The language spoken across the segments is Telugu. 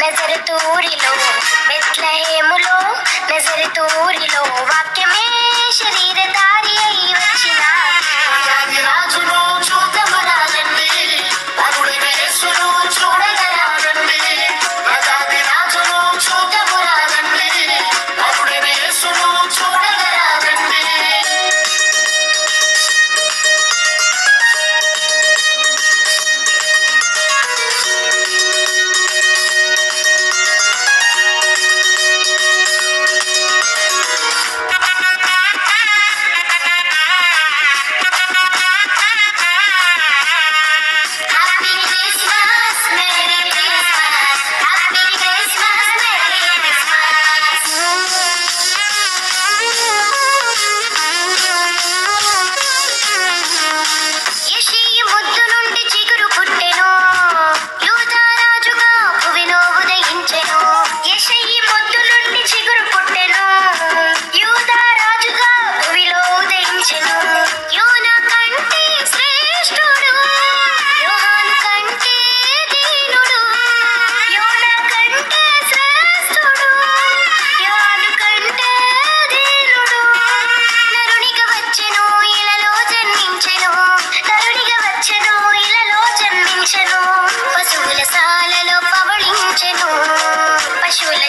నజరి తూరిలో బెత్లహేములో నజరి తూరిలో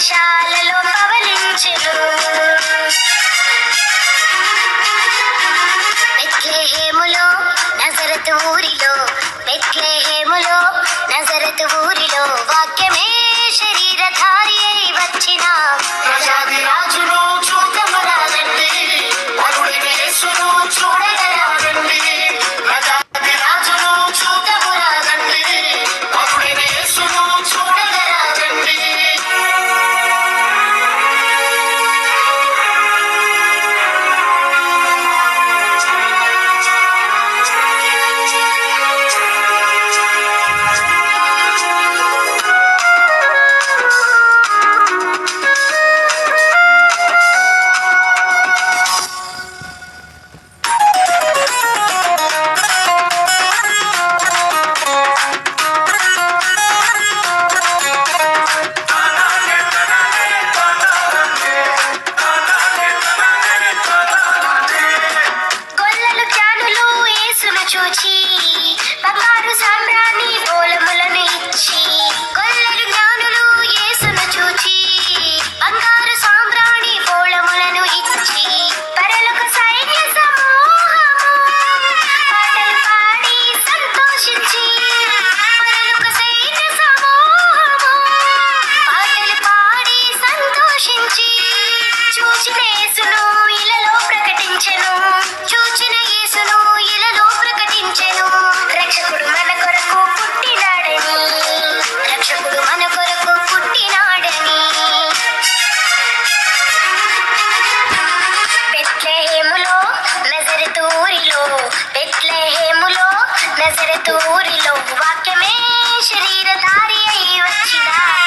దేశాలలో పవలించెను పెట్లే ఏములో నజరతూరిలో పెట్లే దోచి బంగారు సామ్రాణి బోలములను ఇచ్చి గొల్లరు జ్ఞానులు చూచి బంగారు సామ్రాణి బోళములను ఇచ్చి పరలోక సైన్య పాడి సంతోషించి పాడి సంతోషించి नज़र दूर लो। वाक्य में शरीर धारी वचना